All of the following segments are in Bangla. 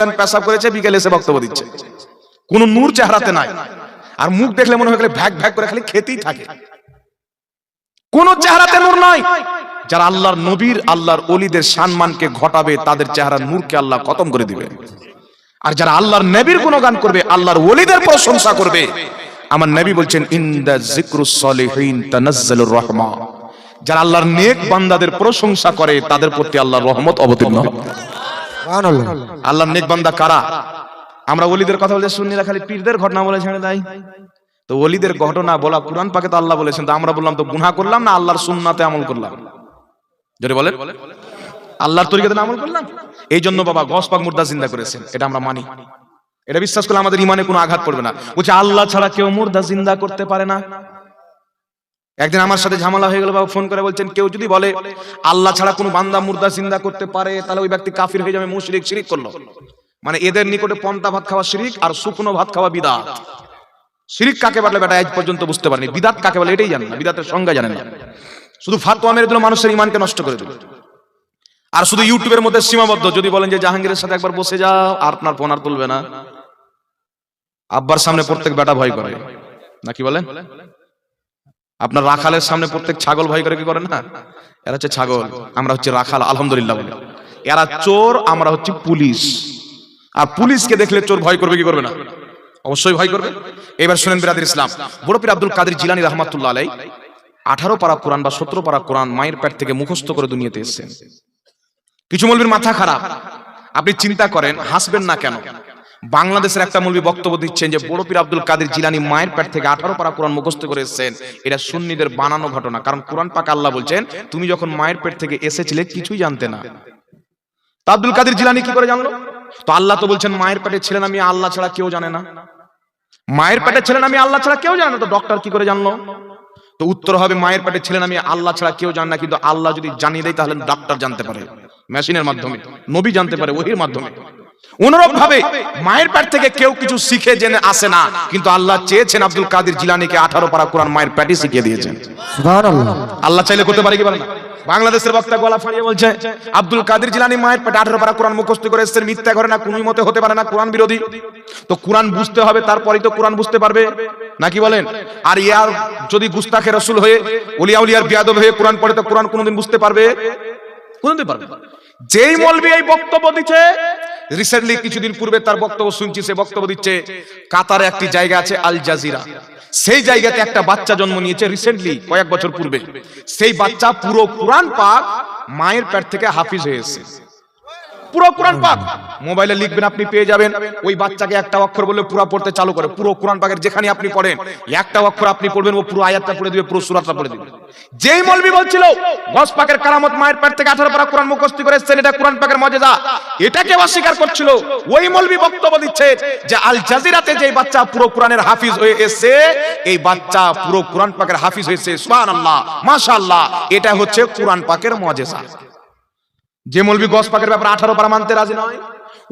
পেশাব করেছে, বিকেলে এসে বক্তব্য দিচ্ছে। কোন নূর চেহারাতে নাই। আর মুখ দেখলে মনে হয় ভ্যাক ভ্যাক করে খালি খেতেই থাকে। কোন চেহারাতে নূর নাই। যারা আল্লাহর নবীর, আল্লাহর অলিদের সম্মানকে ঘটাবে, তাদের নূরকে আল্লাহ খতম করে দিবে। আর যারা আল্লাহর নবীর গুণগান করবে, আল্লাহর ওলিদের প্রশংসা করবে, আমার নবী বলছেন, ইন্দা জিক্রুস সলিহিন তানাজ্জালুর রহমা। যারা আল্লাহর নেক বান্দাদের প্রশংসা করে, তাদের প্রতি আল্লাহর রহমত অবতীর্ণ হয় সুবহানাল্লাহ। আল্লাহর নেক বান্দা কারা? আমরা ওলিদের কথা বলে শুনিরা খালি পীরদের ঘটনা বলে ছেড়ে দেয়। তো ওলিদের ঘটনা বলা কোরআন পাকে তো আল্লাহ বলেছেন, তো আমরা বললাম তো গুনাহ করলাম না আল্লাহর সুন্নাতে আমল করলাম? জোরে বলেন। আল্লাহর তরিকাতে আমল করলাম? এই জন্য বাবা গস পাক মুর্দা জিন্দা করেছেন, এটা আমরা মানি। এটা বিশ্বাস করলে আমাদের ইমানে কোনো আঘাত পড়বে না। বলছে, আল্লাহ ছাড়া কেউ মুর্দা জিন্দা করতে পারে না। একদিন আমার সাথে ঝামেলা হয়ে গেল, বাবা ফোন করে বলছেন, কেউ যদি বলে, আল্লাহ ছাড়া কোনো বান্দা মুর্দা জিন্দা করতে পারে, তাহলে ওই ব্যক্তি কাফির হয়ে যাবে, মুশরিক, শিরিক করল। মানে এদের নিকটে পন্তা ভাত খাওয়া শিরিক আর শুকনো ভাত খাওয়া বিদাত। শিরিক কাকে বলে বেটা, আজ পর্যন্ত বুঝতে পারেনি। বিদাত কাকে বলে এটাই জানেন না, বিদাতের সংজ্ঞা জানেন না। শুধু ফাতোয়া মেরে দিল, মানুষের ইমানকে নষ্ট করে দিল। আর শুধু ইউটিউবের মধ্যে সীমাবদ্ধ, যদি বলেন যে জাহাঙ্গীরের সাথে একবার বসে যাও, আর আপনার ফোন আর তুলবে না। আব্বার সামনে প্রত্যেক বেটা ভয় করে। নাকি বলেন? আপনার রাখালের সামনে প্রত্যেক ছাগল ভয় করে কি করে না? এরা হচ্ছে ছাগল, আমরা হচ্ছে রাখাল, আলহামদুলিল্লাহ এরা চোর, আমরা হচ্ছে পুলিশ। আর পুলিশকে দেখলে চোর ভয় করবে কি করবে না? অবশ্যই ভয় করবে। এবার শুনেন বিরাদির ইসলাম। বড় পীর আব্দুল কাদের জিলানি রহমাতুল্লাহ আলাই আঠারো পারা কোরআন বা সতেরো পারা কোরআন মায়ের পেট থেকে মুখস্থ করে দুনিয়াতে এসেছেন। কিছু মলবির মাথা খারাপ। আপনি চিন্তা করেন, হাসবেন না কেন? বাংলাদেশের একটা মৌলবী বক্তব্য দিচ্ছেন যে বড় পীর আব্দুল কাদের জিলানি মায়ের পেট থেকে আঠারো পারা কোরআন মুখস্থ করে এসেছেন এটা সুন্নিদের বানানো ঘটনা। কারণ কোরআন পাক আল্লাহ বলছেন তুমি যখন মায়ের পেট থেকে এসেছিলে কিছুই জানতে না। তা আব্দুল কাদের জিলানি কি করে জানলো? তো আল্লাহ তো বলছেন মায়ের পেটে ছিলেন আমি আল্লাহ ছাড়া কেউ জানে না। মায়ের পেটে ছিলেন আমি আল্লাহ ছাড়া কেউ জানে না। তো ডক্টর কি করে জানলো? তো উত্তর হবে মায়ের পেটে ছিলেন আমি আল্লাহ ছাড়া কেউ জানে না। কিন্তু আল্লাহ যদি জানিয়ে দেয় তাহলে ডাক্তার জানতে পারে। মেশিনের মাধ্যমে। নবী জানতে পারে ওহির মাধ্যমে। অনুরূপ ভাবে মায়ের পেট থেকে কেউ কিছু শিখে জেনে আসে না কিন্তু আল্লাহ চেয়েছেন আব্দুল কাদের জিলানিকে আঠারো পারা কোরআন মায়ের পেটে শিখিয়ে দিয়েছেন। আল্লাহ চাইলে করতে পারে কি পারে না বাংলাদেশের বক্তা গলা ফাড়িয়ে বলছে আব্দুল কাদের জিলানি মায়ের পেটে আঠারো পারা কোরআন মুখস্থ করে এসেছেন মিথ্যা করে না কোনো মতে হতে পারে না কোরআন বিরোধী। তো কোরআন বুঝতে হবে তারপরেই তো কোরআন বুঝতে পারবে। নাকি বলেন? আর ইয়ার যদি গুস্তাখে রসুল হয়ে উলিয়া উলিয়ার বিয়াদব হয়ে কোরআন পড়ে তো কোরআন কোনোদিন বুঝতে পারবে? কোনোদিন পারবে যেই মলবি এই বক্তব্য দিচ্ছে রিসেন্টলি কিছুদিন পূর্বে তার বক্তব্য শুনছি, সে বক্তব্য দিচ্ছে, কাতারে একটি জায়গা আছে আল জাজিরা। সেই জায়গাতে একটা বাচ্চা জন্ম নিয়েছে রিসেন্টলি কয়েক বছর পূর্বে। সেই বাচ্চা পুরো কোরআন পাক মায়ের পেট থেকে হাফিজ হয়েছে পুরো কোরআন পাক। মোবাইলে লিখবেন, আপনি পেয়ে যাবেন। ওই বাচ্চাকে একটা অক্ষর বললে পুরো পড়তে চালু করে। পুরো কোরআন পাকের যেখানে আপনি পড়েন, একটা অক্ষর আপনি পড়বেন, ও পুরো আয়াতটা পড়ে দিবে, পুরো সূরাটা পড়ে দিবে। যেই মলবি বলছিল গস পাকের কারামত মায়ের পেট থেকে 18 পারা কোরআন মুখস্থ করে এটা কোরআন পাকের মজেজা এটাকে অস্বীকার করছিল। ওই মলবি বক্তব্য দিচ্ছে যে আল জাজিরাতে যেই বাচ্চা পুরো কোরআনের হাফিজ হয়ে এসেছে, এই বাচ্চা পুরো কোরআন পাকের হাফিজ হয়েছে, সুবহানাল্লাহ, মাশাআল্লাহ। এটা হচ্ছে কোরআন পাকের মজেজা যে মলবি গস পাকের ব্যাপারে আঠারো পারা মানতে রাজি নয়,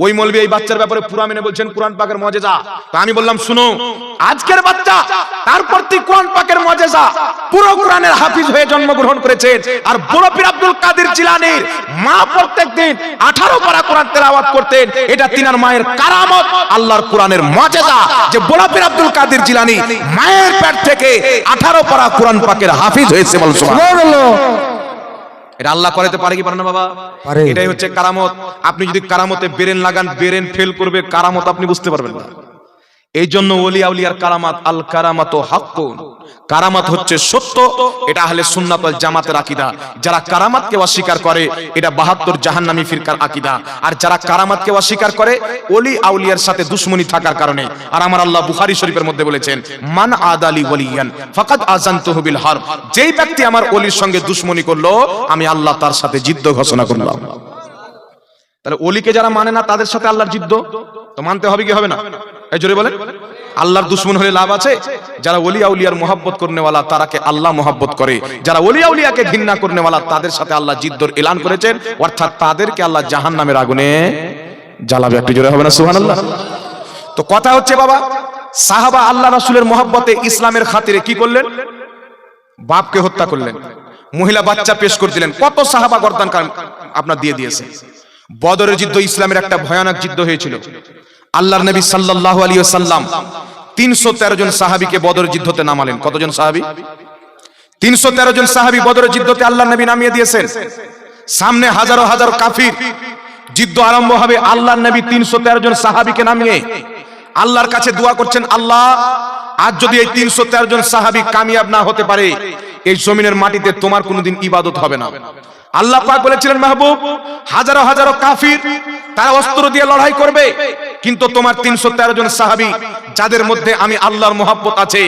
ওই মলবি এই বাচ্চার ব্যাপারে পুরা মেনে বলছেন, কোরআন পাকের মজেজা। তা আমি বললাম, শুনো, আজকের বাচ্চা তার প্রতি কোরআন পাকের মজেজা। পুরো কোরআনের হাফিজ হয়ে জন্মগ্রহণ করেছেন। আর বড় পীর আব্দুল কাদের জিলানির মা প্রত্যেক দিন আঠারো পারা কোরআন তেলাওয়াত করতেন। এটা তিনার মায়ের কারামত, আল্লাহর কোরআনের মজেজা। যে বড় পীর আব্দুল কাদের জিলানি মায়ের পেট থেকে আঠারো পারা কোরআন পাকের হাফিজ হয়েছে বল, সুবহানাল্লাহ। সুবহানাল্লাহ। এটা আল্লাহ করাতে পারে কি পারে না বাবা? এটাই হচ্ছে কারামত। আপনি যদি কারামতে বেরেন লাগান বেরেন ফেল করবে কারামত আপনি বুঝতে পারবেন না। এই জন্য ওলিয়া উলিয়ার কারামাত আল কারামাত হাক্কুন। কারামাত হচ্ছে সত্য, এটা আহলে সুন্নাত ওয়াল জামাতের আকীদা। যারা কারামাতকে অস্বীকার করে, এটা 72 জাহান্নামী ফিরকার আকীদা। আর যারা কারামাতকে অস্বীকার করে, ওলি আউলিয়ার সাথে দুশমনি থাকার কারণে। আর আমার আল্লাহ বুখারী শরীফের মধ্যে বলেছেন, মান আদালি ওয়ালিয়ান ফাকাদ আযানতুহু বিল হারব। যেই ব্যক্তি আমার ওলির সঙ্গে দুশমনি করল, আমি আল্লাহ তার সাথে জিদ্দ ঘোষণা করলাম। তাহলে অলিকে যারা মানে না, তাদের সাথে আল্লাহর জিদ্দ তো মানতে হবে কি, হবে না? এই জোরে বলেন। আল্লাহর দুশ্মন হলে লাভ আছে? যারা ওলিয়া উলিয়ার মোহাব্বত করনেওয়ালা, তারাকে আল্লাহ মোহাব্বত করে। যারা ওলিয়া উলিয়াকে ঘৃণা করনেওয়ালা, তাদের সাথে আল্লাহ জিদ্দর এলান করেছেন। অর্থাৎ তাদেরকে আল্লাহ জাহান নামের আগুনে জ্বালাবে। একটু জোরে হবে না সুহান আল্লাহ তো কথা হচ্ছে বাবা, সাহাবা আল্লাহ রাসুলের মোহাব্বতে ইসলামের খাতিরে কি করলেন? বাপকে হত্যা করলেন। মহিলা বাচ্চা পেশ করে দিলেন কত সাহাবা গর্দান আপনার দিয়ে দিয়েছে। বদরের যুদ্ধ ইসলামের একটা ভয়ানক যুদ্ধ হয়েছিল। আল্লাহর নবী সাল্লাল্লাহু আলাইহি ওয়াসাল্লাম তিনশো তেরো জন সাহাবীকে বদরের যুদ্ধতে নামালেন। কতজন সাহাবী? তিনশো তেরো জন সাহাবী বদরের যুদ্ধতে আল্লাহ নবী নামিয়ে দিয়েছেন। সামনে হাজারো হাজারো কাফির। যুদ্ধ আরম্ভ হবে আল্লাহর নবী তিনশো তেরো জন সাহাবীকে নামিয়ে। আল্লাহর কাছে দোয়া করছেন, আল্লাহ, আজ যদি এই তিনশো তেরো জন সাহাবী কামিয়াব না হতে পারে, এই জমিনের মাটিতে তোমার কোনোদিন ইবাদত হবে না। আল্লাহ পাক বলেছিলেন, মাহবুব, হাজারো হাজারো কাফির, তারা অস্ত্র দিয়ে লড়াই করবে। কিন্তু তোমার তিনশো তেরো জন সাহাবি, যাদের মধ্যে আমি আল্লাহর মোহাব্বত আছে,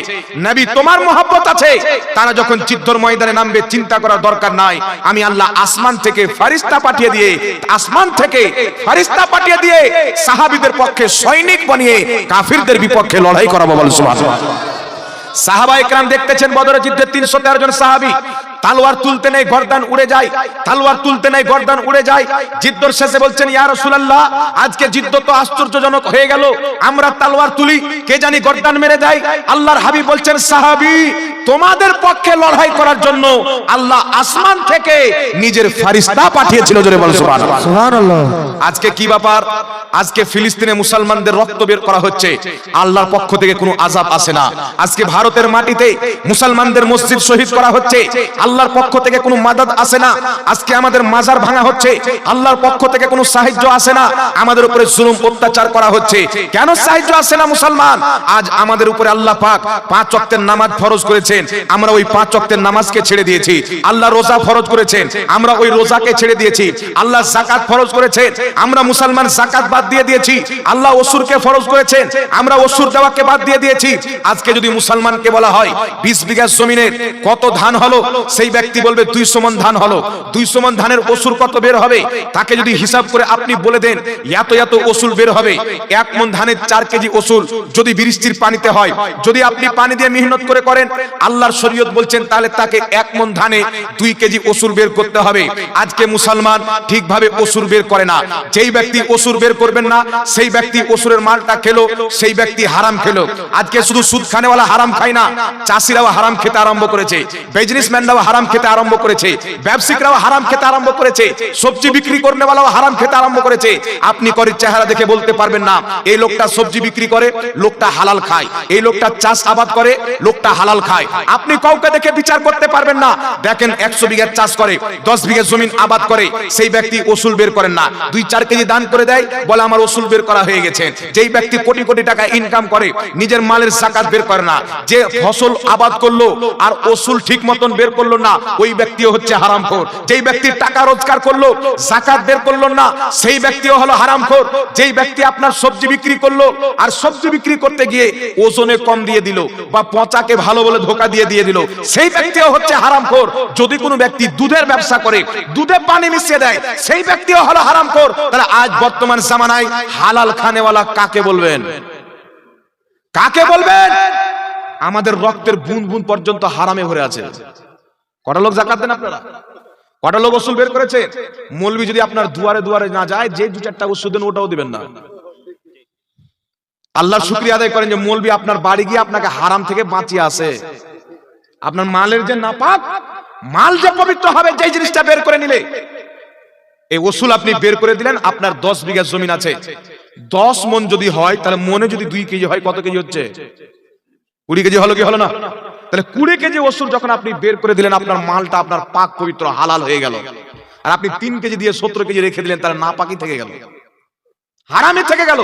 নবী তোমার মোহাব্বত আছে, তারা যখন যুদ্ধর ময়দানে নামবে, চিন্তা করার দরকার নাই। আমি আল্লাহ আসমান থেকে ফারিস্তা পাঠিয়ে দিয়ে, আসমান থেকে ফারিস্তা পাঠিয়ে দিয়ে, সাহাবিদের পক্ষে সৈনিক বানিয়ে কাফিরদের বিপক্ষে লড়াই করাবো বল সুবহানাল্লাহ। সাহাবা একরাম দেখতেছেন বদরের যুদ্ধে তিনশো তেরো জন সাহাবি তালোয়ার তুলতে নেই গর্দান উড়ে যায়। তালোয়ার তুলতে নেই গর্দান উড়ে যায়। যুদ্ধর শেষে বলছেন ইয়া রাসূলুল্লাহ আজকে যুদ্ধ তো আশ্চর্যজনক হয়ে গেল। আমরা তালোয়ার তুলি কে জানি গর্দান মেরে দেয়? আল্লাহর হাবিব বলছেন সাহাবি তোমাদের পক্ষে লড়াই করার জন্য আল্লাহ আসমান থেকে নিজের ফারিস্তা পাঠিয়েছিল। জোরে বল সুবহানাল্লাহ। আজকে কি ব্যাপার? আজকে ফিলিস্তিনে মুসলমানদের রক্ত বের করা হচ্ছে। আল্লাহর পক্ষ থেকে কোনো আজাব আসে না। আজকে ভারতের মাটিতে মুসলমানদের মসজিদ শহীদ করা হচ্ছে। আল্লাহর পক্ষ থেকে কোনো মাদাদ আসে না। আজকে আমাদের মাজার ভাঙা হচ্ছে। আল্লাহর পক্ষ থেকে কোনো সাহায্য আসে না। আমাদের উপরে জুলুম অত্যাচার করা হচ্ছে। কেন সাহায্য আসে না মুসলমান? আজ আমাদের উপরে আল্লাহ পাক পাঁচ ওয়াক্তের নামাজ ফরজ করেছেন। আমরা ওই পাঁচ ওয়াক্তের নামাজকে ছেড়ে দিয়েছি। আল্লাহ রোজা ফরজ করেছেন। আমরা ওই রোজাকে ছেড়ে দিয়েছি। আল্লাহ জাকাত ফরজ করেছেন। আমরা মুসলমান জাকাত বাদ দিয়ে দিয়েছি। আল্লাহ অসুরকে ফরজ করেছেন। আমরা অসুর দেওয়াকে বাদ দিয়ে দিয়েছি। আজকে যদি মুসলমানকে বলা হয়, বিশ বিঘা জমিনের কত ধান হলো সেই ব্যক্তি বলবে দুইশো মন ধান হলো। দুইশো মন ধানের অসুর কত বের হবে? তাকে যদি হিসাব করে আপনি বলে দেন, এত এত ওসুল বের হবে। এক মন ধানের চার কেজি ওসুল যদি বৃষ্টির পানিতে হয়, যদি আপনি পানি দিয়ে মেহনত করে করেন, আল্লাহর শরীয়ত বলছেন, তাহলে তাকে এক মন ধানে দুই কেজি ওসুল বের করতে হবে। আজকে মুসলমান ঠিকভাবে ওসুর বের করে না। যেই ব্যক্তি ওসুর বের করবেন না, সেই ব্যক্তি ওসুরের মালটা খেলো, সেই ব্যক্তি হারাম খেলো। আজকে শুধু সুদ খানেওয়ালা হারাম খায় না, চাষিরাও হারাম খেতে আরম্ভ করেছে। বিজনেসম্যানরাও হারাম খেতে আরম্ভ করেছে। ব্যবসায়িকরাও হারাম খেতে আরম্ভ করেছে। সবজি বিক্রি করনেওয়ালাও হারাম খেতে আরম্ভ করেছে। আপনি করে চেহারা দেখে বলতে পারবেন না, এই লোকটা সবজি বিক্রি করে, লোকটা হালাল খায়। এই লোকটা চাষ আবাদ করে, লোকটা হালাল খায়। আপনি কাউকে দেখে বিচার করতে পারবেন না। দেখেন একশো বিঘা চাষ করে, দশ বিঘা জমিন আবাদ করে, সেই ব্যক্তি ওসুল বের করেন না। দুই, চার কেজি দান করে দেয়, বলে আমার ওসুল বের করা হয়ে গেছে। যেই ব্যক্তি কোটি কোটি টাকা ইনকাম করে, নিজের মালের জাকাত বের করে না। যে ফসল আবাদ করল, আর ওসুল ঠিক মতন বের করল না, ওই ব্যক্তিও হচ্ছে হারামখোর। যেই ব্যক্তি টাকা রোজগার করল জাকাত বের করল না, সেই ব্যক্তিও হলো হারামখোর। যেই ব্যক্তি আপনার সবজি বিক্রি করল, আর সবজি বিক্রি করতে গিয়ে ওজনে কম দিয়ে দিল, বা পচাকে ভালো বলে ধোকা দিয়ে দিয়ে দিল, সেই ব্যক্তিও হচ্ছে হারামখোর। যদি কোনো ব্যক্তি দুধের ব্যবসা করে, দুধে পানি মিশিয়ে দেয়, সেই ব্যক্তিও হলো হারামখোর। তাহলে আজ বর্তমান জামানায় হালাল খানেওয়ালা কাকে বলবেন? কাকে বলবেন? আমাদের রক্তের বুন বুন পর্যন্ত হারামে ভরে আছে। কটা লোক জাকাত দেন আপনারা? কটা লোক ওসুল বের করেছে? মৌলবি যদি আপনার দুয়ারে দুয়ারে না যায়, যে দু চারটা ওষুধ দেন, ওটাও দিবেন না। আল্লাহর শুক্রিয়া আদায় করেন যে মৌলবি আপনার বাড়ি গিয়ে আপনাকে হারাম থেকে বাঁচিয়ে আসে আপনার মালের যে নাপাক, মাল যে পবিত্র হবে যে জিনিসটা বের করে নিলে, এই ওসুল আপনি বের করে দিলেন, আপনার দশ বিঘা জমিন আছে। দশ মন যদি হয়, তাহলে মনে যদি দুই কেজি হয়, কত কেজি হচ্ছে? কুড়ি কেজি হলো কি হলো না? তাহলে কুড়ি কেজি ওষুধ যখন আপনি বের করে দিলেন, আপনার মালটা আপনার পাক পবিত্র, হালাল হয়ে গেল। আর আপনি তিন কেজি দিয়ে সত্তর কেজি রেখে দিলেন, তাহলে না পাকি থেকে গেল। হারামে থেকে গেল।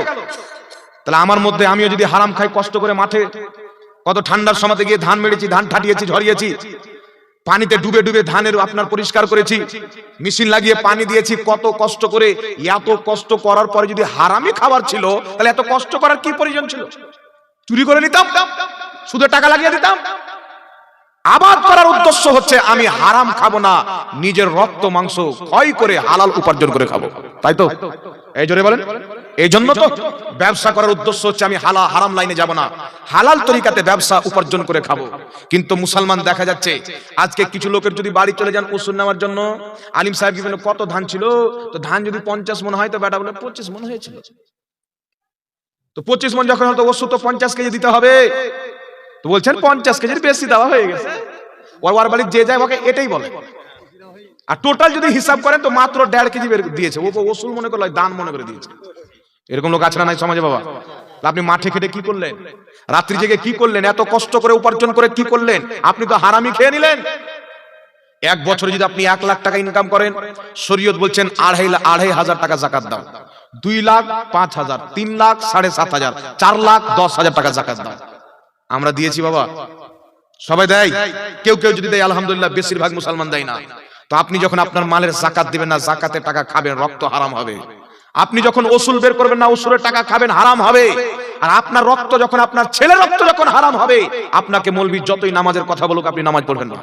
তাহলে আমার মধ্যে আমিও যদি হারাম খাই, কষ্ট করে মাঠে কত ঠান্ডার সময়তে গিয়ে ধান মেরেছি ধান ঠাটিয়েছি, ঝরিয়েছি, পানিতে ডুবে ডুবে ধানের আপনার পরিষ্কার করেছি, মেশিন লাগিয়ে পানি দিয়েছি, কত কষ্ট করে, এত কষ্ট করার পরে যদি হারামি খাবার ছিল, তাহলে এত কষ্ট করার কি প্রয়োজন ছিল? চুরি করে নিতাম শুধু টাকা লাগিয়ে দিতাম। আবাদ করার উদ্দেশ্য হচ্ছে আমি হারাম খাব না, নিজের রক্ত, মাংস ক্ষয় করে হালাল উপার্জন করে খাব। তাই তো? এই জোরে বলেন। এই জন্য তো ব্যবসা করার উদ্দেশ্য হচ্ছে আমি হালা হারাম লাইনে যাব না। হালাল তরিকাতে ব্যবসা উপার্জন করে খাব। কিন্তু মুসলমান দেখা যাচ্ছে, আজকে কিছু লোকের যদি বাড়ি চলে যান ওষুধ নেওয়ার জন্য, আলিম সাহেব কি কত ধান ছিল? তো ধান যদি পঞ্চাশ মনে হয় তো বেটা বলে, পঁচিশ মনে হয়েছিল। তো পঁচিশ মন যখন হতো ওষুধ তো পঞ্চাশ কেজি দিতে হবে। তো বলছেন পঞ্চাশ কেজির বেশি দেওয়া হয়ে গেছে। ওর বাড়ি যে যায় ওকে এটাই বলে। আর টোটাল যদি হিসাব করেন তো মাত্র দেড় কেজি দিয়েছে। ও ওসুল মনে করল, দান মনে করে দিয়েছে। এরকম লোক আছে না নাই সমাজে বাবা? আপনি মাঠে খেটে কি করলেন? রাত্রি জেগে কি করলেন? এত কষ্ট করে উপার্জন করে কি করলেন? আপনি তো হারামি খেয়ে নিলেন। এক বছরে যদি আপনি এক লাখ টাকা ইনকাম করেন, শরীয়ত বলছেন আড়াই আড়াই হাজার টাকা জাকাত দাও। দুই লাখ পাঁচ হাজার, তিন লাখ সাড়ে সাত হাজার, চার লাখ দশ হাজার টাকা জাকাত দাও। আমরা দিয়েছি বাবা। সবাই দেয়? কেউ কেউ যদি দেয়, আলহামদুলিল্লাহ, বেশিরভাগ মুসলমান দেয় না। তো আপনি যখন আপনার মালের জাকাত দিবেন না, জাকাতে টাকা খাবেন, রক্ত হারাম হবে। আপনি যখন ওসুল বের করবেন না, ওসুলের টাকা খাবেন, হারাম হবে। আর আপনার রক্ত যখন আপনার ছেলের রক্ত যখন হারাম হবে, আপনাকে মলবি যতই নামাজের কথা বলুক, আপনি নামাজ পড়বেন না।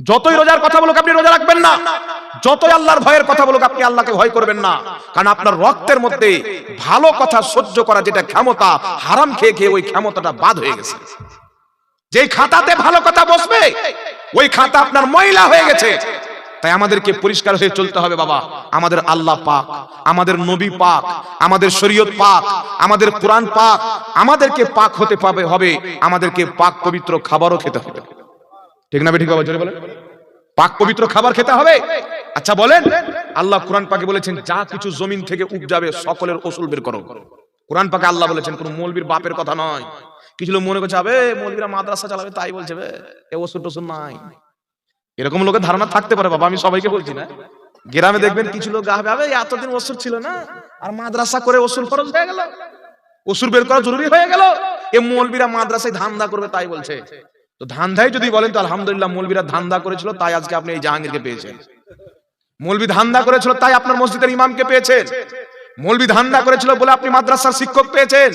যতই রোজার কথা বলুক আপনি রোজা রাখবেন না। যতই আল্লাহর ভয়ের কথা বলুক আপনি আল্লাহকে ভয় করবেন না। কারণ আপনার রক্তের মধ্যে ভালো কথা সহ্য করা যেটা ক্ষমতা, হারাম খেয়ে খেয়ে ওই ক্ষমতাটা বাদ হয়ে গেছে। যেই খাতাতে ভালো কথা বসবে, ওই খাতা আপনার ময়লা হয়ে গেছে। তাই আমাদেরকে পরিষ্কার হয়ে চলতে হবে বাবা। আমাদের আল্লাহ পাক, আমাদের নবী পাক, আমাদের শরীয়ত পাক, আমাদের কোরআন পাক, আমাদেরকে পাক হতে পাবে, হবে। আমাদেরকে পাক পবিত্র খাবারও খেতে হবে। ঠিক না ঠিক বাবা, জোরে বলেন। পাক পবিত্র খাবার খেতে হবে। আচ্ছা বলেন। আল্লাহ কোরআন পাকে বলেছেন, যা কিছু জমিন থেকে উপজাবে সকলের ওসুল বের করো। কোরআন পাকে আল্লাহ বলেছেন, কোন মৌলবীর বাপের কথা নয়। কিছু লোক মনে করছে, আবে, মৌলবীরা মাদ্রাসা চালাবে, তাই বলছে, বে, এ ওষুধ টসুল নাই। এরকম লোকের ধারণা থাকতে পারে বাবা, আমি সবাইকে বলছি না। গ্রামে দেখবেন কিছু লোক গাবে, আবে, এতদিন ওষুধ ছিল না, আর মাদ্রাসা করে ওসুল ফরজ হয়ে গেল। ওষুধ বের করা জরুরি হয়ে গেল। এ মৌলবীরা মাদ্রাসায় ধান্দা করবে, তাই বলছে। তো ধান্দাই যদি বলেন তো আলহামদুলিল্লাহ মৌলবীরা ধান্দা করেছিল, তাই আজকে আপনি এই জাহাঙ্গীরকে পেয়েছেন। মৌলবী ধান্দা করেছিল, তাই আপনার মসজিদের ইমামকে পেয়েছেন। মৌলবী ধান্দা করেছিল বলে আপনি মাদ্রাসার শিক্ষক পেয়েছেন।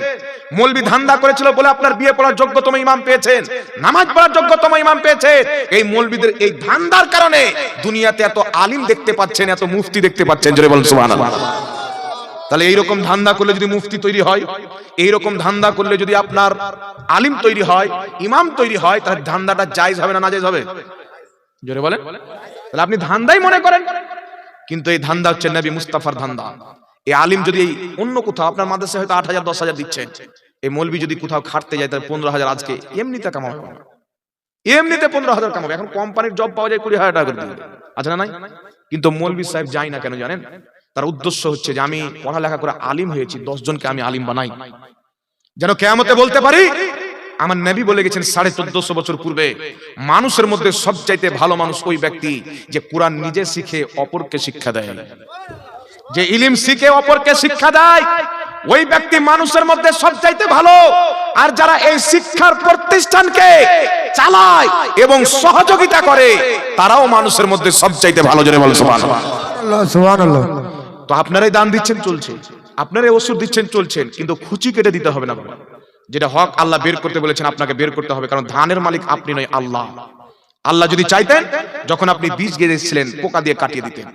মৌলবী ধান্দা করেছিল বলে আপনার বিয়ে পড়ার যোগ্যতম ইমাম পেয়েছেন। নামাজ পড়ার যোগ্যতম ইমাম পেয়েছেন। এই মৌলবীদের এই ধান্দার কারণে দুনিয়াতে এত আলিম দেখতে পাচ্ছেন, এত মুফতি দেখতে পাচ্ছেন, জোরে বলুন সুবহানাল্লাহ। তাহলে এইরকম ধান্দা করলে যদি মুফতি তৈরি হয়, এইরকম ধান্দা করলে যদি আপনার আলিম তৈরি হয়, ইমাম তৈরি হয়, তাহলে ধান্দাটা জায়েজ হবে না নাজায়েজ হবে? জোরে বলেন। তাহলে আপনি ধান্দাই মনে করেন। কিন্তু এই ধান্দা হচ্ছে নবী মুস্তাফার ধান্দা। এই আলিম যদি অন্য কোথাও, আপনার মাদ্রাসায় হয়তো আট হাজার, দশ হাজার দিচ্ছেন এই মলবি যদি কোথাও খাটতে যায়, তাহলে পনেরো হাজার আজকে এমনিতে কামাবে। এমনিতে পনেরো হাজার কামাবে এখন কোম্পানির জব পাওয়া যায় কুড়ি হাজার টাকা আছে না নাই? কিন্তু মৌলবি সাহেব যাই না কেন জানেন? তার উদ্দেশ্য হচ্ছে যে আমি পড়ালেখা করে আলিম হয়েছি জনকে আমি আলিম বানাই। যেন কেয়ামতে বলতে পারি, আমার নবী বলে গেছেন সাড়ে চোদ্দশো বছর পূর্বে, মানুষের মধ্যে সবচাইতে ভালো মানুষ ওই ব্যক্তি যে কোরআন নিজে শিখে অপরকে শিক্ষা দেয়। যে ইলিম শিখে অপরকে শিক্ষা দেয়, ওই ব্যক্তি মানুষের মধ্যে সবচাইতে ভালো। আর যারা এই শিক্ষার প্রতিষ্ঠানকে চালায় এবং সহযোগিতা করে, তারাও মানুষের মধ্যে সবচাইতে ভালো। জনে বলে তো আপনারাই দান দিচ্ছেন, চলছে। আপনারাই ওষুধ দিচ্ছেন চলছেন কিন্তু খুচি কেটে দিতে হবে না বাবা যেটা হক আল্লাহ বের করতে বলেছেন, আপনাকে বের করতে হবে। কারণ ধানের মালিক আপনি নয়, আল্লাহ। আল্লাহ যদি চাইতেন, যখন আপনি বীজ গেঁথেছিলেন, পোকা দিয়ে কাটিয়ে দিতেন।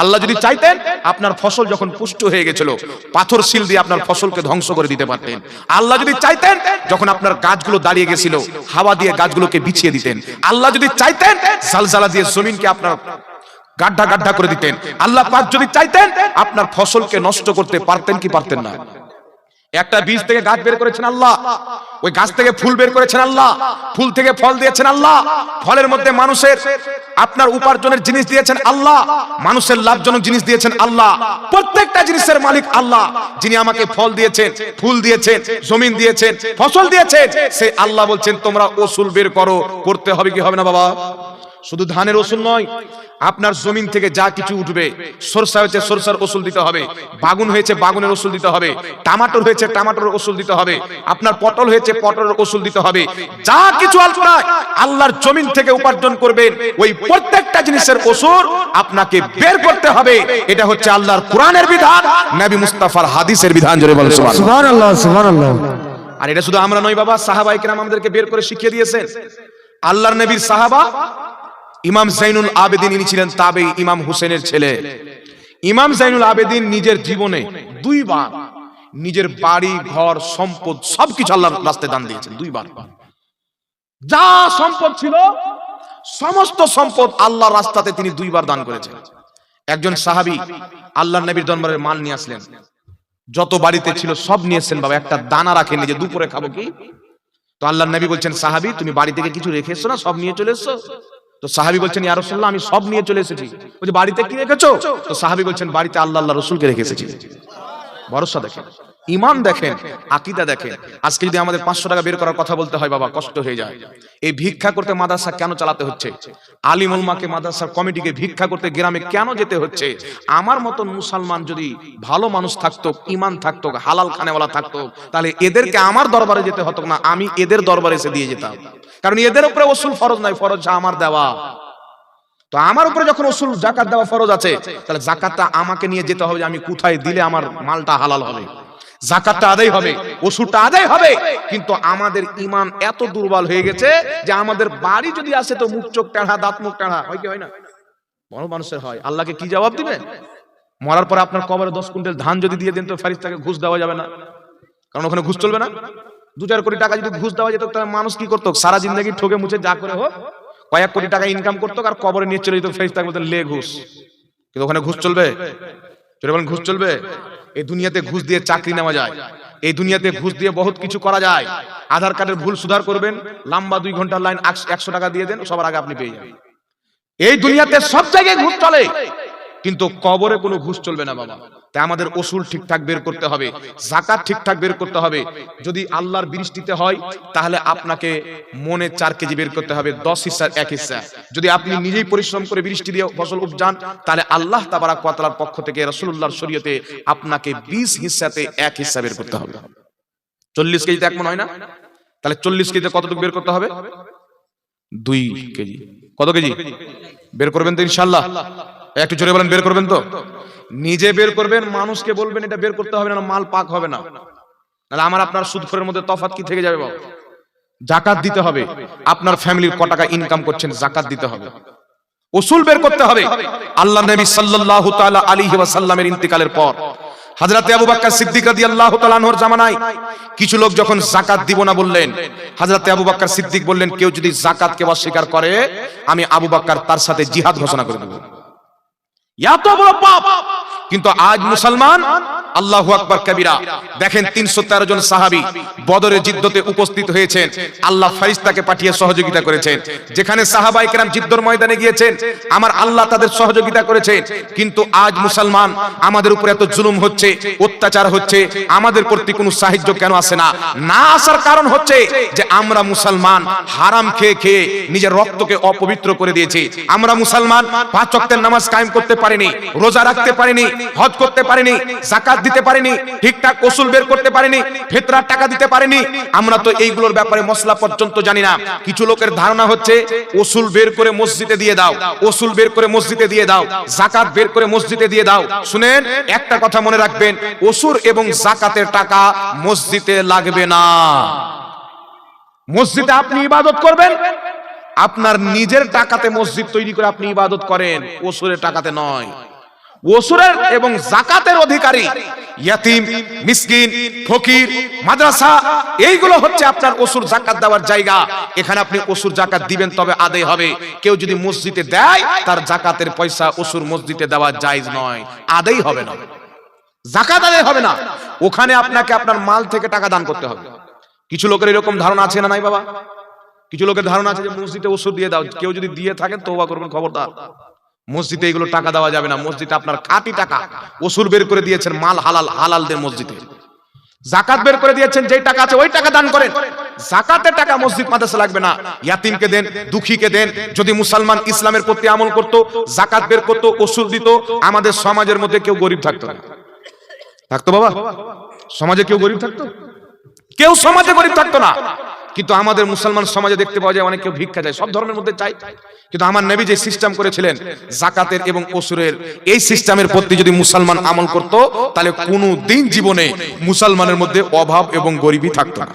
আল্লাহ যদি চাইতেন, আপনার ফসল যখন পুষ্ট হয়ে গেছিল, পাথর শিল দিয়ে আপনার ফসলকে ধ্বংস করে দিতে পারতেন। আল্লাহ যদি চাইতেন, যখন আপনার গাছগুলো দাঁড়িয়ে গেছিল, হাওয়া দিয়ে গাছগুলোকে বিছিয়ে দিতেন। আল্লাহ যদি চাইতেন, জালজালা দিয়ে জমিনকে আপনার গাড্ডা গাড্ডা করে দিতেন। আল্লাহ পাক যদি চাইতেন, আপনার ফসলকে নষ্ট করতে পারতেন কি পারতেন না? একটা বীজ থেকে গাছ বের করেছেন আল্লাহ, ওই গাছ থেকে ফুল বের করেছেন আল্লাহ, ফুল থেকে ফল দিয়েছেন আল্লাহ, ফলের মধ্যে মানুষের আপনার উপার্জনের জিনিস দিয়েছেন আল্লাহ, মানুষের লাভজনক জিনিস দিয়েছেন আল্লাহ, প্রত্যেকটা জিনিসের মালিক আল্লাহ, যিনি আমাকে ফল দিয়েছেন, ফুল দিয়েছেন, জমিন দিয়েছেন, ফসল দিয়েছেন, সে আল্লাহ বলছেন, তোমরা ওসুল বের করো, করতে হবে কি হবে না বাবা? শুধু ধানের ওসুল নয় আপনার জমিন থেকে যা কিছু উঠবে সরষা হয়েছে সরষার ওসুল দিতে হবে বাগুন হয়েছে বাগুনের ওসুল দিতে হবে টামাটোর হয়েছে টামাটোর ওসুল দিতে হবে আপনার পটল হয়েছে পটলের ওসুল দিতে হবে যা কিছু আল্লাহ আল্লাহর জমিন থেকে উপার্জন করবেন ওই প্রত্যেকটা জিনিসের ওসুল আপনাকে বের করতে হবে এটা হচ্ছে আল্লাহর কোরআনের বিধান নবী মুস্তাফার হাদিসের বিধান জোরে সুবহানাল্লাহ। সুবহানাল্লাহ সুবহানাল্লাহ। আর এটা শুধু আমরা নই বাবা সাহাবাই কেরাম আমাদেরকে বের করে শিখিয়ে দিয়েছেন আল্লাহর নবীর সাহাবা ইমাম জাইনুল আবেদিন ইনি ছিলেন তাবেই ইমাম হুসেনের ছেলে। ইমাম জাইনুল আবেদিন নিজের জীবনে দুইবার নিজের বাড়ি, ঘর, সম্পদ সবকিছু আল্লাহর রাস্তায় দান দিয়েছেন, দুইবার। যা সম্পদ ছিল, সমস্ত সম্পদ আল্লাহর রাস্তাতে তিনি দুইবার দান করেছেন। একজন সাহাবী আল্লাহর নবীর দরবারের মাল নিয়ে আসলেন। যত বাড়িতে ছিল সব নিয়েছেন বাবা, একটা দানা রাখেন যে দুপুরে খাব কি? তো আল্লাহ নবী বলছেন, সাহাবী, তুমি বাড়ি থেকে কিছু রেখে এসছো না? সব নিয়ে চলে এসছো? তো সাহাবি বলছেন, ইয়া রাসূলুল্লাহ, আমি সব নিয়ে চলে এসেছি। বলছে, বাড়িতে কি রেখেছো? তো সাহাবি বলছেন, বাড়িতে আল্লাহ আল্লাহ, রসুলকে রেখে এসেছি। ভরসা দেখেন। ইমান দেখেন, আকিদা দেখেন। আজকে যদি আমাদের পাঁচশো টাকা বের করার কথা বলতে হয়, বাবা, কষ্ট হয়ে যায়। এই ভিক্ষা করতে মাদ্রাসা কেন চালাতে হচ্ছে? আলিমুলমাকে মাদ্রাসার কমিটিকে ভিক্ষা করতে গ্রামে কেন যেতে হচ্ছে? আমার মতন মুসলমান যদি ভালো মানুষ থাকতো ইমান থাকতো, হালাল খানেওয়ালা থাকতো, তাহলে এদেরকে আমার দরবারে যেতে হতো না, আমি এদের দরবারে এসে দিয়ে যেতাম। কারণ এদের উপরে ওসুল ফরজ নাই ফরজ আমার দেওয়া। তো আমার উপরে যখন ওসুল, জাকাত দেওয়া ফরজ আছে, তাহলে জাকাতটা আমাকে নিয়ে যেতে হবে, আমি কোথায় দিলে আমার মালটা হালাল হবে? জাকাতটা আদায় হবে, ওষুধটা আদায় হবে। কিন্তু আমাদের ইমান এত দুর্বল হয়ে গেছে যে আমাদের বাড়ি যদি আসে তো মুখ চোখ টেढ़া দাঁত মুখ টেढ़া হয় কি হয় না? বড় মানুষের হয়। আল্লাহকে কি জবাব দিবেন? মরার পরে আপনার কবরে দশ কুইন্টাল ধান যদি দিয়ে দেন তো ফারিস্তাকে ঘুষ দেওয়া যাবে না। কারণ ওখানে ঘুষ চলবে না। দু চার কোটি টাকা যদি ঘুষ দেওয়া যেত, তাহলে মানুষ কি করতো? সারা জিন্দগি ঠকে মুছে যা করে হোক, কয়েক কোটি টাকা ইনকাম করতো আর কবরে নিয়ে চলে যেত ফেরিস্তাকে বলতেন, লে ঘুষ। কিন্তু ওখানে ঘুষ চলবে? চলে বলেন, ঘুষ চলবে? এই দুনিয়াতে ঘুষ দিয়ে চাকরি নেওয়া যায়। এই দুনিয়াতে ঘুষ দিয়ে বহুত কিছু করা যায়। আধার কার্ডের ভুল সুধার করবেন, লম্বা দুই ঘণ্টার লাইন একশো টাকা দিয়ে দেন, সবার আগে আপনি পেয়ে যাবেন। এই দুনিয়াতে সব জায়গায় ঘুষ চলে। কিন্তু কবরে কোনো ঘুষ চলবে না, বাবা। তাই আমাদের ওসুল ঠিকঠাক বের করতে হবে, জাকাত ঠিকঠাক বের করতে হবে। যদি আল্লাহর বৃষ্টিতে হয়, তাহলে আপনাকে মনে চার কেজি বের করতে হবে, দশ হিস্সার এক হিস্সা যদি আপনি নিজেই পরিশ্রম করে বৃষ্টি দিয়ে ফসল উপজান, তাহলে আল্লাহ তাবারাক ওয়া তাআলার পক্ষ থেকে রাসূলুল্লাহর শরীয়তে আপনাকে 20 হিস্সাতে এক হিস্সা বের করতে হবে। চল্লিশ কেজিতে এক মন হয় না? তাহলে চল্লিশ কেজিতে কতটুকু বের করতে হবে? দুই কেজি। কত কেজি? বের করবেন তো ইনশাল্লাহ একটু জোরে বলেন, বের করবেন তো? নিজে বের করবেন, মানুষকে বলবেন, এটা বের করতে হবে না মাল পাক হবে না। তাহলে আমার আপনার সুদখোরের মধ্যে তফাৎ কি থেকে যাবে বাবা? জাকাত দিতে হবে। আপনার ফ্যামিলির ক টাকা ইনকাম করছেন, জাকাত দিতে হবে। উসুল বের করতে হবে। আল্লাহ নবী সাল্লাল্লাহু তাআলা আলাইহি ওয়াসাল্লামের ইন্তিকালের পর। হযরত আবু বকর সিদ্দিক রাদিয়াল্লাহু তাআলা আনহুর জামানায় কিছু লোক যখন জাকাত দিব না বললেন হযরত আবু বকর সিদ্দিক বললেন, কেউ যদি জাকাতকে অস্বীকার করে, আমি আবু বকর তার সাথে জিহাদ ঘোষণা করে দেব। এত বড় পাপ কিন্তু আজ মুসলমান আল্লাহু আকবার কবিরা। দেখেন তিনশো তেরো জন সাহাবি বদরের যুদ্ধতে উপস্থিত হয়েছেন। আল্লাহ ফারিস্তাকে পাঠিয়ে সহযোগিতা করেছেন। যেখানে সাহাবাই কেরাম যুদ্ধর ময়দানে গিয়েছেন, আমার আল্লাহ তাদের সহযোগিতা করেছেন। কিন্তু আজ মুসলমান, আমাদের উপর এত জুলুম হচ্ছে, অত্যাচার হচ্ছে, আমাদের প্রতি কোনো সাহায্য কেন আসে না? না আসার কারণ হচ্ছে যে আমরা মুসলমান, হারাম খেয়ে খেয়ে নিজের রক্তকে অপবিত্র করে দিয়েছি। আমরা মুসলমান, পাঁচ ওয়াক্তের নামাজ কায়েম করতে পারিনি, রোজা রাখতে পারিনি, হজ করতে পারিনি জাকাত দিতে পারিনি, ঠিকঠাক ওসুল বের করতে পারিনি, ফেতরার টাকা দিতে পারিনি। আমরা তো এইগুলোর ব্যাপারে মশলা পর্যন্ত জানি না। কিছু লোকের ধারণা হচ্ছে, ওসুল বের করে মসজিদে দিয়ে দাও, ওসুল বের করে মসজিদে দিয়ে দাও, জাকাত বের করে মসজিদে দিয়ে দাও। শুনেন, একটা কথা মনে রাখবেন ওসুর এবং জাকাতের টাকা মসজিদে লাগবে না। মসজিদে আপনি ইবাদত করবেন, আপনার নিজের টাকাতে মসজিদ তৈরি করে আপনি ইবাদত করেন ওসুরের টাকাতে নয়। ওসুরের এবং জাকাতের অধিকারী, ইয়াতিম, মিসকিন, ফকির, মাদ্রাসা, এইগুলো হচ্ছে আপনার ওসুর জাকাত দেওয়ার জায়গা। এখানে আপনি ওসুর জাকাত দিবেন, তবে আদায় হবে। কেউ যদি মসজিদে দেয়, তার জাকাতের পয়সা ওসুর মসজিদে দেওয়া জায়েজ নয়। আদায় হবে না। জাকাত আদায় হবে না। ওখানে আপনাকে আপনার মাল থেকে টাকা দান করতে হবে। কিছু লোকের এরকম ধারণা আছে না নাই বাবা? কিছু লোকের ধারণা আছে যে মসজিদে ওষুধ দিয়ে দাও। কেউ যদি দিয়ে থাকেন তোবা করবেন, খবরদার। মসজিদে এগুলো টাকা দেওয়া যাবে না। মসজিদে আপনার খাঁটি টাকা। ওসুল বের করে দিয়েছেন মাল হালাল, হালালদের মসজিদে। জাকাত বের করে দিয়েছেন, যেই টাকা আছে ওই টাকা দান করেন। জাকাতের টাকা মসজিদ মাদ্রাসা লাগবে না। ইয়াতিমকে দেন, দুঃখীকে দেন, যদি মুসলমান ইসলামের প্রতি আমল করত, জাকাত বের করত, ওসুল দিত, আমাদের সমাজের মধ্যে কেউ গরিব থাকতো না। থাকতো বাবা? সমাজে কেউ গরিব থাকতো? কেউ সমাজে গরিব থাকতো না। কিন্তু আমাদের মুসলমান সমাজে দেখতে পাওয়া যায় অনেকে ভিক্ষা যায় সব ধর্মের মধ্যে চাই কিন্তু আমার নবী যে সিস্টেম করেছিলেন, জাকাতের এবং অসুরের এই সিস্টেমের প্রতি যদি মুসলমান আমল করত, তাহলে কোনো দিন জীবনে মুসলমানের মধ্যে অভাব এবং গরিবই থাকতো না।